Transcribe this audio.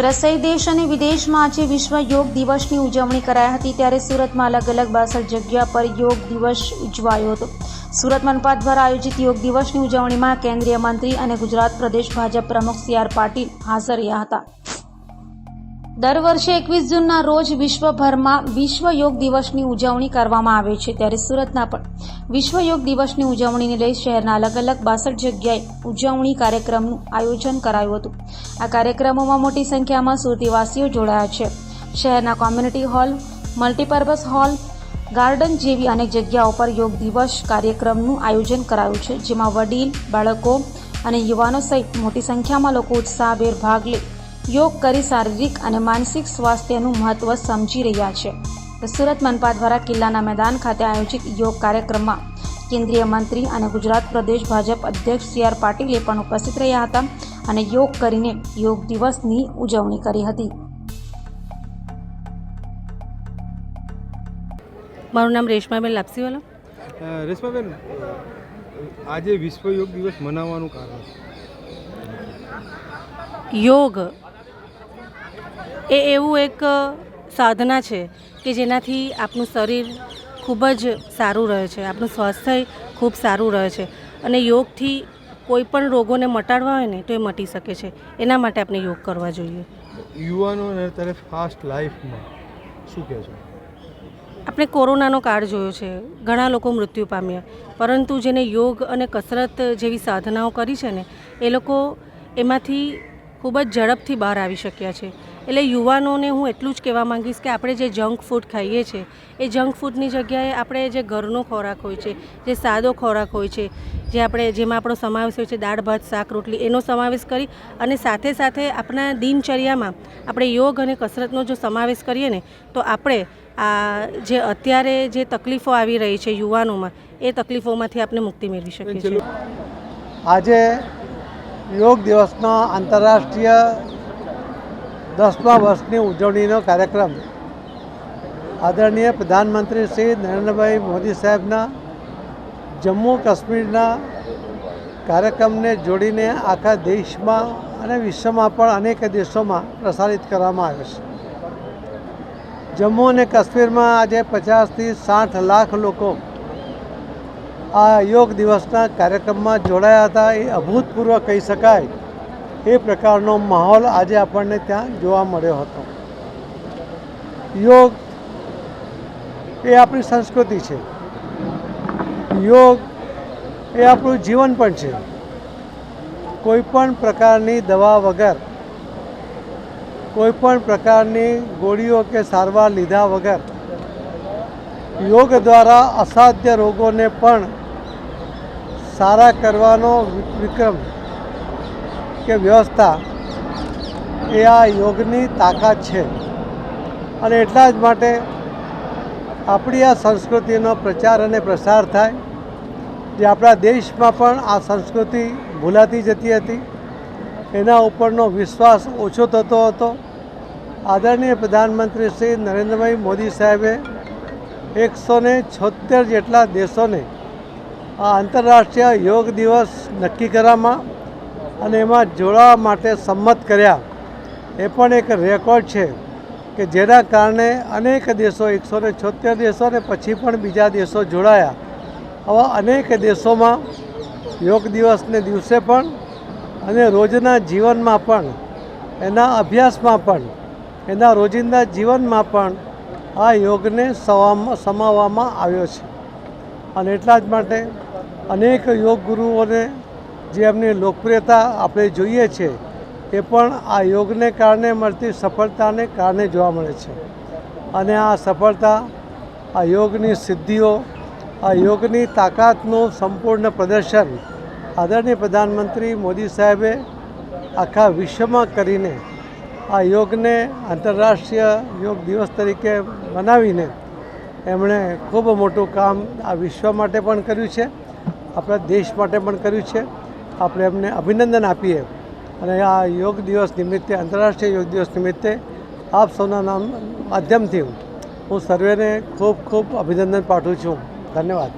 સુરત દેશ અને વિદેશમાં આજે વિશ્વ યોગ દિવસની ઉજવણી કરાઈ હતી ત્યારે સુરતમાં અલગ અલગ બાસઠ જગ્યા પર યોગ દિવસ ઉજવાયો હતો. સુરત મનપા દ્વારા આયોજિત યોગ દિવસની ઉજવણીમાં કેન્દ્રીય મંત્રી અને ગુજરાત પ્રદેશ ભાજપ પ્રમુખ સી આર પાટીલ હાજર રહ્યા હતા. દર વર્ષે એકવીસ જૂનના રોજ વિશ્વભરમાં વિશ્વ યોગ દિવસની ઉજવણી કરવામાં આવે છે. ત્યારે સુરતના પણ વિશ્વ યોગ દિવસની ઉજવણીને લઈ શહેરના અલગ અલગ બાસઠ જગ્યાએ ઉજવણી કાર્યક્રમનું આયોજન કરાયું હતું. આ કાર્યક્રમોમાં મોટી સંખ્યામાં સુરતીવાસીઓ જોડાયા છે. શહેરના community hall, multipurpose hall, garden જેવી અનેક જગ્યાઓ પર યોગ દિવસ કાર્યક્રમનું આયોજન કરાયું છે. જેમાં વડીલ, બાળકો અને યુવાનો સહિત મોટી સંખ્યામાં લોકો ઉત્સાહભેર ભાગ લે યોગ કરી શારીરિક અને માનસિક સ્વાસ્થ્યનું મહત્વ સમજી રહ્યા છે. સુરત મનપા દ્વારા કિલ્લાના મેદાન ખાતે આયોજિત યોગ કાર્યક્રમમાં કેન્દ્રીય મંત્રી અને ગુજરાત પ્રદેશ ભાજપ અધ્યક્ષ સી આર પાટીલે પણ ઉપસ્થિત રહ્યા હતા અને યોગ કરીને યોગ દિવસની ઉજવણી કરી હતી. મારું નામ રેશમાબેન લાપસીવાલા. રેશમાબેન આજે વિશ્વ યોગ દિવસ મનાવવાનું કારણ યોગ એ એવું એક સાધના છે કે જેનાથી આપણું શરીર ખૂબ જ સારું રહે છે આપણું સ્વાસ્થ્ય ખૂબ સારું રહે છે અને યોગથી કોઈ પણ રોગોને મટાડવા હોય ને તો એ મટી શકે છે. એના માટે આપણે યોગ કરવા જોઈએ. યુવાનોને અત્યારે ફાસ્ટ લાઈફમાં શું કહેશો આપણે કોરોનાનો કાળ જોયો છે. ઘણા લોકો મૃત્યુ પામ્યા. પરંતુ જેને યોગ અને કસરત જેવી સાધનાઓ કરી છે ને એ લોકો એમાંથી ખૂબ જ ઝડપથી બહાર આવી શક્યા છે. એટલે યુવાનોને હું એટલું જ કહેવા માંગીશ કે આપણે જે જંક ફૂડ ખાઈએ છીએ એ જંક ફૂડની જગ્યાએ આપણે જે ઘરનો ખોરાક હોય છે, જે સાદો ખોરાક હોય છે, જે આપણે, જેમાં આપણો સમાવેશ હોય છે દાળ, ભાત, શાક, રોટલી, એનો સમાવેશ કરી અને સાથે સાથે આપણા દિનચર્યામાં આપણે યોગ અને કસરતનો જો સમાવેશ કરીએ ને, તો આપણે આ જે અત્યારે જે તકલીફો આવી રહી છે યુવાનોમાં, એ તકલીફોમાંથી આપણે મુક્તિ મેળવી શકીએ છીએ. આજે યોગ દિવસનો આંતરરાષ્ટ્રીય દસમા વર્ષની ઉજવણીનો કાર્યક્રમ. આદરણીય પ્રધાનમંત્રી શ્રી નરેન્દ્રભાઈ મોદી સાહેબના જમ્મુ કાશ્મીરના કાર્યક્રમને જોડીને આખા દેશમાં અને વિશ્વમાં પણ અનેક દેશોમાં પ્રસારિત કરવામાં આવ્યો છે. જમ્મુ અને કાશ્મીરમાં આજે પચાસથી સાઠ લાખ લોકો આ યોગ દિવસના કાર્યક્રમમાં જોડાયા હતા. એ અભૂતપૂર્વ કહી શકાય. એ પ્રકારનો માહોલ આજે આપણને ત્યાં જોવા મળ્યો હતો. યોગ એ આપણી સંસ્કૃતિ છે. યોગ એ આપણું જીવન પણ છે. કોઈ પણ પ્રકારની દવા વગર, કોઈ પણ પ્રકારની ગોળીઓ કે સારવાર લીધા વગર યોગ દ્વારા અસાધ્ય રોગોને પણ સારા કરવાનો વિક્રમ કે વ્યવસ્થા એ આ યોગની તાકાત છે. અને એટલા જ માટે આપણી આ સંસ્કૃતિનો પ્રચાર અને પ્રસાર થાય. જે આપણા દેશમાં પણ આ સંસ્કૃતિ ભૂલાતી જતી હતી. એના ઉપરનો વિશ્વાસ ઓછો થતો હતો. આદરણીય પ્રધાનમંત્રી શ્રી નરેન્દ્રભાઈ મોદી સાહેબે એકસો ને જેટલા દેશોને આ આંતરરાષ્ટ્રીય યોગ દિવસ નક્કી કરવામાં અને એમાં જોડાવા માટે સંમત કર્યા. એ પણ એક રેકોર્ડ છે કે જેના કારણે અનેક દેશો, એકસો ને છોતેર દેશો અને પછી પણ બીજા દેશો જોડાયા. આવા અનેક દેશોમાં યોગ દિવસને દિવસે પણ અને રોજના જીવનમાં પણ, એના અભ્યાસમાં પણ, એના રોજિંદા જીવનમાં પણ આ યોગને સમાવવામાં આવ્યો છે. અને એટલા જ માટે અનેક યોગ ગુરુઓને જે એમની લોકપ્રિયતા આપણે જોઈએ છે, એ પણ આ યોગને કારણે મળતી સફળતાને કારણે જોવા મળે છે. અને આ સફળતા, આ યોગની સિદ્ધિઓ, આ યોગની તાકાતનું સંપૂર્ણ પ્રદર્શન આદરણીય પ્રધાનમંત્રી મોદી સાહેબે આખા વિશ્વમાં કરીને આ યોગને આંતરરાષ્ટ્રીય યોગ દિવસ તરીકે મનાવીને એમણે ખૂબ મોટું કામ આ વિશ્વ માટે પણ કર્યું છે. આપણા દેશ માટે પણ કર્યું છે. આપણે એમને અભિનંદન આપીએ. અને આ યોગ દિવસ નિમિત્તે, આંતરરાષ્ટ્રીય યોગ દિવસ નિમિત્તે આપ સૌના નામ માધ્યમથી હું સર્વેને ખૂબ ખૂબ અભિનંદન પાઠવું છું. ધન્યવાદ.